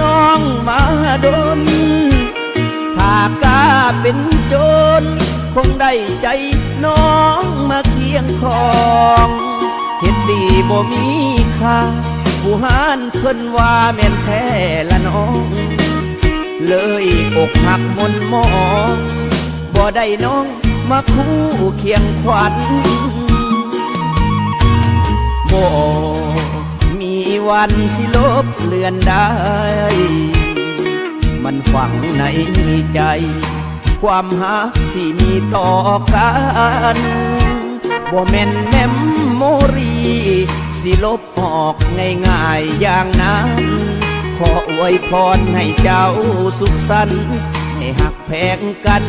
น้องมาดนถ้ากล้าเป็นโจรคงได้ใจน้องมาเคียงคองเห็นดีบ่มีค่าผู้หานเพิ่นว่าแม่นแท้ละน้อง เลยอกหักมนหมองบ่ได้น้องมาคู่เคียงขวัญบ่ วันสิลบเลือนได้ มันฝังในใจ ความหักที่มีต่อกันบ่แม่นแมมโมรี สิลบออกง่ายๆอย่างนั้น ขออวยพรให้เจ้าสุขสันต์ให้หักแพงกัน